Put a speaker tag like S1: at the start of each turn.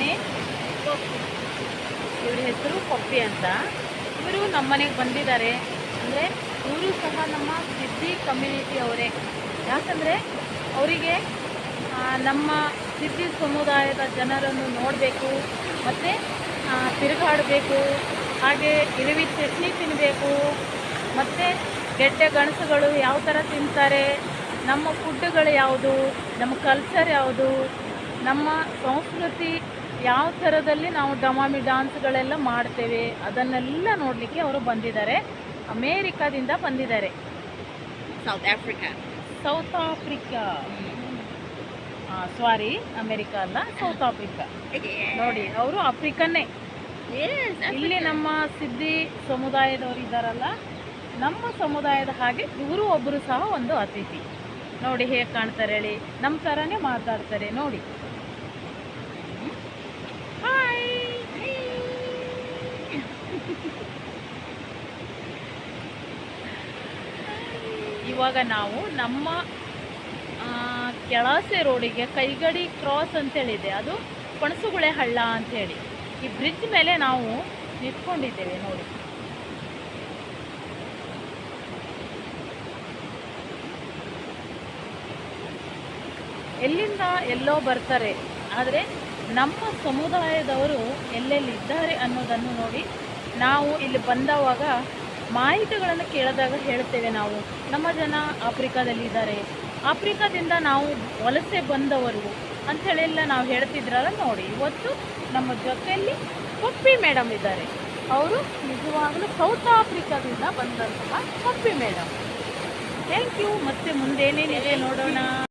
S1: Name ಇವ್ರ ಹೆಸರು ಪಪ್ಪಿ ಅಂತ. ಇವರು ನಮ್ಮ ಮನೆಗೆ ಬಂದಿದ್ದಾರೆ. ಅಂದರೆ ಇವರು ಸಹ ನಮ್ಮ ಸಿದ್ಧಿ ಕಮ್ಯುನಿಟಿ ಅವರೇ. ಯಾಕಂದರೆ ಅವರಿಗೆ ನಮ್ಮ ಸಿದ್ಧಿ ಸಮುದಾಯದ ಜನರನ್ನು ನೋಡಬೇಕು, ಮತ್ತು ತಿರುಗಾಡಬೇಕು, ಹಾಗೆ ಇರುವಿ ಚಟ್ನಿ ತಿನ್ನಬೇಕು ಮತ್ತು ಗೆಡ್ಡೆ ಗಣಸುಗಳು ಯಾವ ಥರ ತಿಂತಾರೆ, ನಮ್ಮ ಫುಡ್ಡುಗಳು ಯಾವುದು, ನಮ್ಮ ಕಲ್ಚರ್ ಯಾವುದು ನಮ್ಮ ಸಂಸ್ಕೃತಿ ಯಾವ ಥರದಲ್ಲಿ ನಾವು ಡಮಾಮಿ ಡಾನ್ಸ್ಗಳೆಲ್ಲ ಮಾಡ್ತೇವೆ ಅದನ್ನೆಲ್ಲ ನೋಡಲಿಕ್ಕೆ ಅವರು ಬಂದಿದ್ದಾರೆ. ಅಮೇರಿಕಾದಿಂದ ಬಂದಿದ್ದಾರೆ.
S2: South Africa
S1: South Africa sorry America ಅಲ್ಲ ಸೌತ್ ಆಫ್ರಿಕಾ ನೋಡಿ ಅವರು ಆಫ್ರಿಕನ್ನೇ. ಇಲ್ಲಿ ನಮ್ಮ ಸಿದ್ಧಿ ಸಮುದಾಯದವರು ಇದ್ದಾರಲ್ಲ ನಮ್ಮ ಸಮುದಾಯದ ಹಾಗೆ ಇವರು ಒಬ್ಬರು ಸಹ ಒಂದು ಅತಿಥಿ. ನೋಡಿ ಹೇಗೆ ಕಾಣ್ತಾರೆ ಹೇಳಿ ನಮ್ಮ ಥರನೇ ಮಾತಾಡ್ತಾರೆ ನೋಡಿ. ಇವಾಗ ನಾವು ನಮ್ಮ ಕೆಳಸೆ ರೋಡಿಗೆ ಕೈಗಡಿ ಕ್ರಾಸ್ ಅಂತೇಳಿದೆ. ಅದು ಪಣಸುಗುಳೆ ಹಳ್ಳ ಅಂಥೇಳಿ ಈ ಬ್ರಿಡ್ಜ್ ಮೇಲೆ ನಾವು ನಿಂತ್ಕೊಂಡಿದ್ದೇವೆ ನೋಡಿ. ಎಲ್ಲಿಂದ ಎಲ್ಲೋ ಬರ್ತಾರೆ, ಆದರೆ ನಮ್ಮ ಸಮುದಾಯದವರು ಎಲ್ಲೆಲ್ಲಿದ್ದಾರೆ ಅನ್ನೋದನ್ನು ನೋಡಿ ನಾವು ಇಲ್ಲಿ ಬಂದವಾಗ ಮಾಹಿತಿಗಳನ್ನು ಕೇಳಿದಾಗ ಹೇಳ್ತೇವೆ ನಾವು. ನಮ್ಮ ಜನ ಆಫ್ರಿಕಾದಲ್ಲಿ ಇದ್ದಾರೆ. ಆಫ್ರಿಕಾದಿಂದ ನಾವು ವಲಸೆ ಬಂದವರು ಅಂಥೇಳೆಲ್ಲ ನಾವು ಹೇಳ್ತಿದ್ರಲ್ಲ ನೋಡಿ. ಇವತ್ತು ನಮ್ಮ ಜೊತೆಯಲ್ಲಿ ಪಪ್ಪಿ ಮೇಡಮ್ ಇದ್ದಾರೆ. ಅವರು ನಿಜವಾಗಲೂ ಸೌತ್ ಆಫ್ರಿಕಾದಿಂದ ಬಂದಂತಹ ಪಪ್ಪಿ ಮೇಡಮ್. ಥ್ಯಾಂಕ್ ಯು ಮತ್ತೆ ಮುಂದೇನೇನಿದೆ ನೋಡೋಣ.